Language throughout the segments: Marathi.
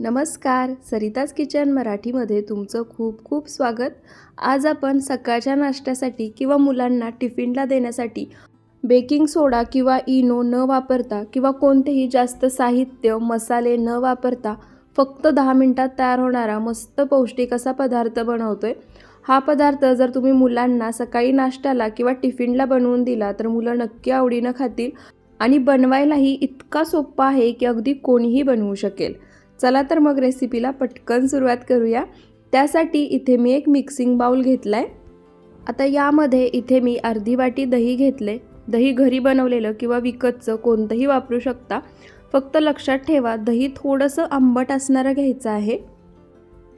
नमस्कार सरिताज किचन मराठीमध्ये तुमचं खूप खूप स्वागत. आज आपण सकाळच्या नाश्त्यासाठी किंवा मुलांना टिफिनला देण्यासाठी बेकिंग सोडा किंवा इनो न वापरता किंवा कोणतेही जास्त साहित्य मसाले न वापरता फक्त दहा मिनटात तयार होणारा मस्त पौष्टिक असा पदार्थ बनवतोय. हा पदार्थ जर तुम्ही मुलांना सकाळी नाश्त्याला किंवा टिफिनला बनवून दिला तर मुलं नक्की आवडीनं खातील आणि बनवायलाही इतका सोप्पा आहे की अगदी कोणीही बनवू शकेल. चला तर मग रेसिपीला पटकन सुरुवात करूया. त्यासाठी इथे मी एक मिक्सिंग बाउल घेतला आहे आता यामध्ये इथे मी अर्धी वाटी दही घेतले. दही घरी बनवलेलं किंवा विकतचं कोणतंही वापरू शकता. फक्त लक्षात ठेवा दही थोडंसं आंबट असणारं घ्यायचं आहे.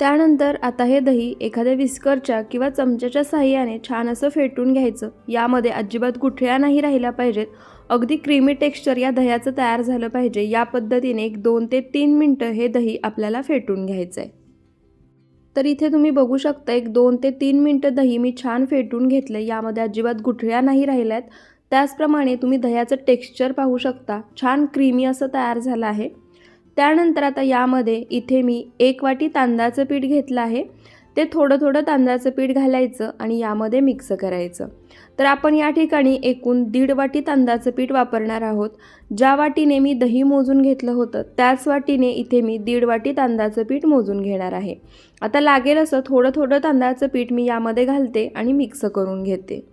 त्यानंतर आता हे दही एखाद्या विस्करच्या किंवा चमच्याच्या साह्याने छान असं फेटून घ्यायचं. यामध्ये अजिबात गुठळ्या नाही राहिल्या पाहिजेत. अगदी क्रीमी टेक्स्चर या दह्याचं तयार झालं पाहिजे. या पद्धतीने एक दोन ते तीन मिनटं हे दही आपल्याला फेटून घ्यायचं आहे तर इथे तुम्ही बघू शकता एक दोन ते तीन मिनटं दही मी छान फेटून घेतलं यामध्ये अजिबात गुठळ्या नाही राहिल्यात. त्याचप्रमाणे तुम्ही दह्याचं टेक्स्चर पाहू शकता. छान क्रीमी असं तयार झालं आहे. त्यानंतर आता यामध्ये इथे मी एक वाटी तांदळाचं पीठ घेतलं आहे. ते थोडं थोडं तांदळाचं पीठ घालायचं आणि यामध्ये मिक्स करायचं. तर आपण या ठिकाणी एकूण दीड वाटी तांदळाचं पीठ वापरणार आहोत. ज्या वाटीने मी दही मोजून घेतलं होतं त्याच वाटीने इथे मी दीड वाटी तांदळाचं पीठ मोजून घेणार आहे. आता लागेल असं थोडं थोडं तांदळाचं पीठ मी यामध्ये घालते आणि मिक्स करून घेते.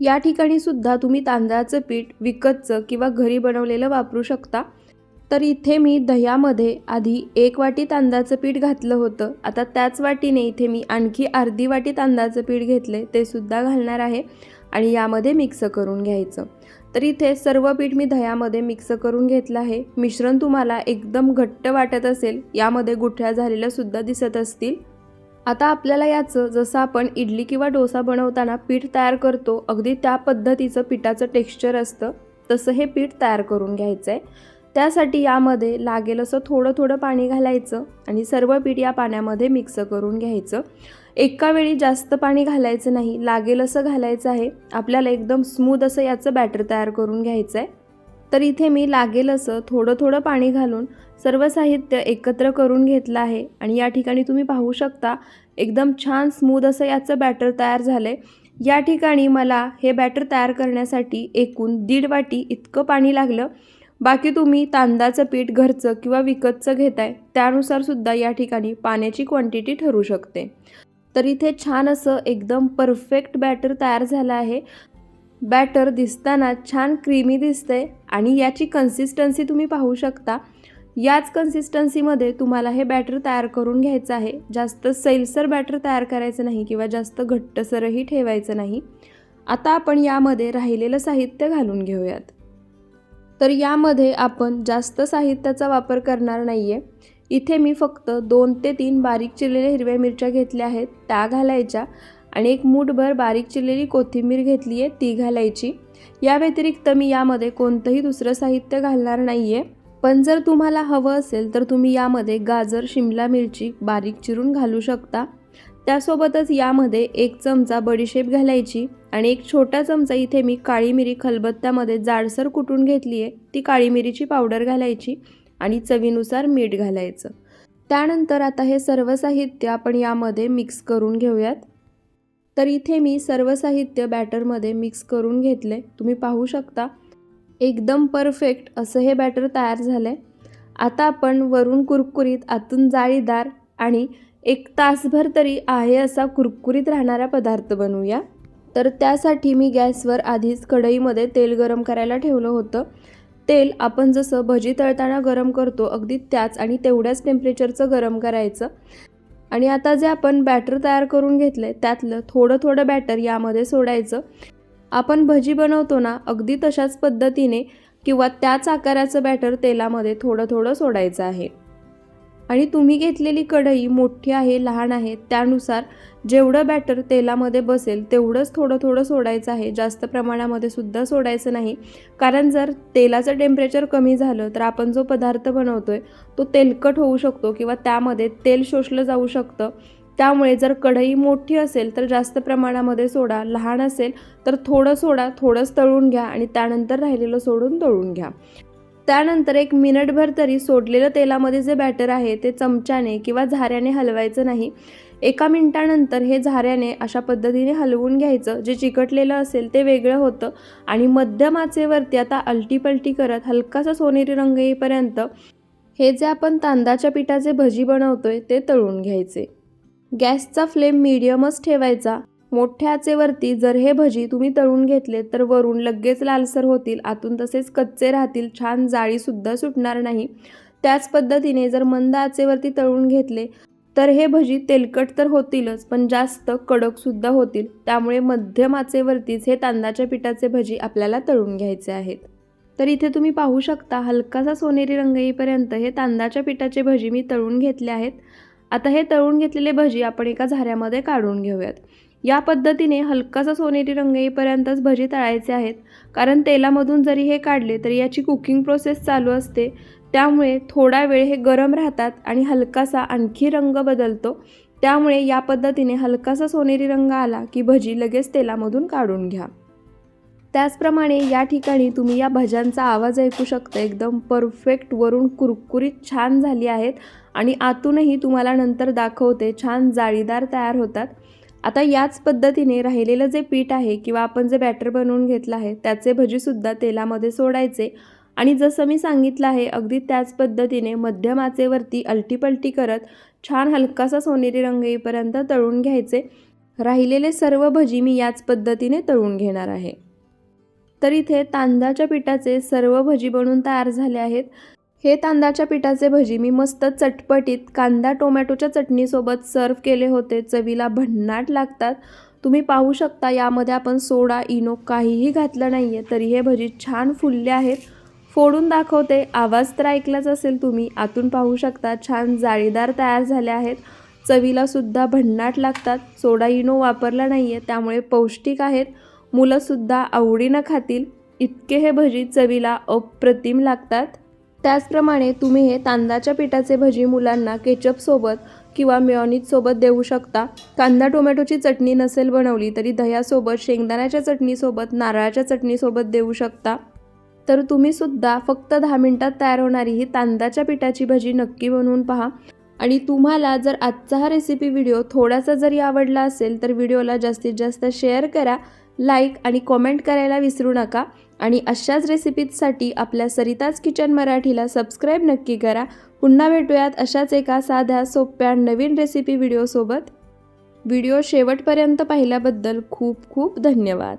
या ठिकाणी सुद्धा तुम्ही तांदळाचं पीठ विकतचं किंवा घरी बनवलेलं वापरू शकता. तर इथे मी दह्यामध्ये आधी एक वाटी तांदळाचं पीठ घातलं होतं. आता त्याच वाटीने इथे मी आणखी अर्धी वाटी तांदळाचं पीठ घेतले ते सुद्धा घालणार आहे आणि यामध्ये मिक्स करून घ्यायचं. तर इथे सर्व पीठ मी दह्यामध्ये मिक्स करून घेतलं आहे. मिश्रण तुम्हाला एकदम घट्ट वाटत असेल यामध्ये गुठळ्या झालेल्या सुद्धा दिसत असतील. आता आपल्याला याचं जसं आपण इडली किंवा डोसा बनवताना पीठ तयार करतो अगदी त्या पद्धतीचं पिठाचं टेक्स्चर असतं तसं हे पीठ तयार करून घ्यायचं आहे त्यासाठी यामध्ये लागेल असं थोडं थोडं पाणी घालायचं आणि सर्व पीठ या पाण्यामध्ये मिक्स करून घ्यायचं. एका वेळी जास्त पाणी घालायचं नाही लागेल असं घालायचं आहे. आपल्याला एकदम स्मूद असं याचं बॅटर तयार करून घ्यायचं आहे तर इथे मी लागेल असं थोडं थोडं पाणी घालून सर्व साहित्य एकत्र करून घेतलं आहे आणि या ठिकाणी तुम्ही पाहू शकता एकदम छान स्मूद असं याचं बॅटर तयार झालं आहे या ठिकाणी मला हे बॅटर तयार करण्यासाठी एकूण दीड वाटी इतकं पाणी लागलं. बाकी तुम्ही तांदळाचं पीठ घरचं किंवा विकतचं घेताय त्यानुसार सुद्धा या ठिकाणी पाण्याची क्वांटिटी ठरू शकते. तर इथे छान असं एकदम परफेक्ट बॅटर तयार झालं आहे. बॅटर दिसताना छान क्रीमी दिसते आणि याची कन्सिस्टन्सी तुम्ही पाहू शकता. याच कन्सिस्टन्सीमध्ये तुम्हाला हे बॅटर तयार करून घ्यायचं आहे. जास्त सैलसर बॅटर तयार करायचं नाही किंवा जास्त घट्टसरही ठेवायचं नाही. आता आपण यामध्ये राहिलेलं साहित्य घालून घेऊयात. तर यामध्ये आपण जास्त साहित्याचा वापर करणार नाही आहे इथे मी फक्त दोन ते तीन बारीक चिरलेल्या हिरव्या मिरच्या घेतल्या आहेत त्या घालायच्या आणि एक मूठभर बारीक चिरलेली कोथिंबीर घेतली आहे ती घालायची. या व्यतिरिक्त मी यामध्ये कोणतंही दुसरं साहित्य घालणार नाही आहे पण जर तुम्हाला हवं असेल तर तुम्ही यामध्ये गाजर शिमला मिरची बारीक चिरून घालू शकता. त्यासोबतच यामध्ये एक चमचा बडीशेप घालायची आणि एक छोटा चमचा इथे मी काळी मिरी खलबत्त्यामध्ये जाडसर कुटून घेतली आहे. ती काळी मिरीची पावडर घालायची आणि चवीनुसार मीठ घालायचं. त्यानंतर आता हे सर्व साहित्य आपण यामध्ये मिक्स करून घेऊयात. तर इथे मी सर्व साहित्य बॅटरमध्ये मिक्स करून घेतले तुम्ही पाहू शकता. एकदम परफेक्ट असं हे बॅटर तयार झालं आहे आता आपण वरून कुरकुरीत आतून जाळीदार आणि एक तासभर तरी आहे असा कुरकुरीत राहणारा पदार्थ बनवूया. तर त्यासाठी मी गॅसवर आधीच कढईमध्ये तेल गरम करायला ठेवलं होतं. तेल आपण जसं भजी तळताना गरम करतो अगदी त्याच आणि तेवढ्याच टेम्परेचरचं गरम करायचं. आणि आता जे आपण बॅटर तयार करून घेतलं आहे त्यातलं थोडं थोडं बॅटर यामध्ये सोडायचं. आपण भजी बनवतो ना अगदी तशाच पद्धतीने किंवा त्याच आकाराचं बॅटर तेलामध्ये थोडं थोडं सोडायचं आहे. आणि तुम्ही घेतलेली कढई मोठी आहे लहान आहे त्यानुसार जेवढं बॅटर तेलामध्ये बसेल तेवढंच थोडं थोडं सोडायचं आहे. जास्त प्रमाणामध्ये सुद्धा सोडायचं नाही. कारण जर तेलाचं टेम्परेचर कमी झालं तर आपण जो पदार्थ बनवतोय तो तेलकट होऊ शकतो किंवा त्यामध्ये तेल शोषलं जाऊ शकतं. त्यामुळे जर कढई मोठी असेल तर जास्त प्रमाणामध्ये सोडा. लहान असेल तर थोडं सोडा थोडंच तळून घ्या आणि त्यानंतर राहिलेलं सोडून तळून घ्या. त्यानंतर एक मिनिटभर तरी सोडलेलं तेलामध्ये जे बॅटर आहे ते चमच्याने किंवा झाऱ्याने हलवायचं नाही. एका मिनिटानंतर हे झाऱ्याने अशा पद्धतीने हलवून घ्यायचं. जे चिकटलेलं असेल ते वेगळं होतं. आणि मध्यम आचेवरती आता अलटीपलटी करत हलकासा सोनेरी रंग येईपर्यंत हे जे आपण तांदळाच्या पिठाचे भजी बनवतोय ते तळून घ्यायचे. गॅसचा फ्लेम मिडियमच ठेवायचा. मोठ्या आचेवरती जर हे भजी तुम्ही तळून घेतले तर वरून लगेच लालसर होतील. आतून तसेच कच्चे राहतील. छान जाळीसुद्धा सुटणार नाही. त्याच पद्धतीने जर मंद आचेवरती तळून घेतले तर हे भजी तेलकट तर होतीलच पण जास्त कडकसुद्धा होतील. त्यामुळे मध्यम आचेवरतीच हे तांदळाच्या पिठाचे भजी आपल्याला तळून घ्यायचे आहेत. तर इथे तुम्ही पाहू शकता हलकासा सोनेरी रंग येईपर्यंत हे तांदळाच्या पिठाचे भजी मी तळून घेतले आहेत. आता हे तळून घेतलेले भजी आपण एका झाऱ्यामध्ये काढून घेऊयात. या पद्धतीने हलकासा सोनेरी रंग येईपर्यंतच भजी तळायचे आहेत. कारण तेलामधून जरी हे काढले तरी याची कुकिंग प्रोसेस चालू असते. त्यामुळे थोडा वेळ हे गरम राहतात आणि हलकासा आणखी रंग बदलतो. त्यामुळे या पद्धतीने हलकासा सोनेरी रंग आला की भजी लगेच तेलामधून काढून घ्या. त्याचप्रमाणे या ठिकाणी तुम्ही या भज्यांचा आवाज ऐकू शकता. एकदम परफेक्ट वरून कुरकुरीत छान झाली आहेत. आणि आतूनही तुम्हाला नंतर दाखवते छान जाळीदार तयार होतात. आता याच पद्धतीने राहिलेलं जे पीठ आहे किंवा आपण जे बॅटर बनवून घेतलं आहे त्याचे भजीसुद्धा तेलामध्ये सोडायचे. आणि जसं मी सांगितलं आहे अगदी त्याच पद्धतीने मध्यम आचेवरती अलटीपलटी करत छान हलकासा सोनेरी रंग येईपर्यंत तळून घ्यायचे. राहिलेले सर्व भजी मी याच पद्धतीने तळून घेणार आहे. तर इथे तांदळाच्या पिठाचे सर्व भजी बनवून तयार झाले आहेत. हे तांदळाच्या पिठाचे भजी मी मस्त चटपटीत कांदा टोमॅटोच्या चटणीसोबत सर्व केले होते. चवीला भन्नाट लागतात. तुम्ही पाहू शकता यामध्ये आपण सोडा इनो काहीही घातलं नाही आहे तरी हे भजी छान फुलले आहेत. फोडून दाखवते. आवाज तर ऐकलाच असेल तुम्ही आतून पाहू शकता छान जाळीदार तयार झाले आहेत. चवीला सुद्धा भन्नाट लागतात. सोडा इनो वापरला नाही आहे त्यामुळे पौष्टिक आहेत. मुलंसुद्धा आवडीनं खातील. इतके हे भजी चवीला अप्रतिम लागतात. त्याचप्रमाणे तुम्ही हे तांदळाच्या पिठाचे भजी मुलांना केचपसोबत किंवा मेयोनीजसोबत देऊ शकता. कांदा टोमॅटोची चटणी नसेल बनवली तरी दह्यासोबत शेंगदाण्याच्या चटणीसोबत नारळाच्या चटणीसोबत देऊ शकता. तर तुम्हीसुद्धा फक्त दहा मिनटात तयार होणारी ही तांदळाच्या पिठाची भजी नक्की बनवून पहा. आणि तुम्हाला जर आजचा हा रेसिपी व्हिडिओ थोडासा जरी आवडला असेल तर व्हिडिओला जास्तीत जास्त शेअर करा. लाईक आणि कॉमेंट करायला विसरू नका आणि अशाच रेसिपीजसाठी आपल्या सरिताज किचन मराठीला सबस्क्राईब नक्की करा. पुन्हा भेटूयात अशाच एका साध्या सोप्या नवीन रेसिपी व्हिडिओसोबत. व्हिडिओ शेवटपर्यंत पाहिल्याबद्दल खूप खूप धन्यवाद.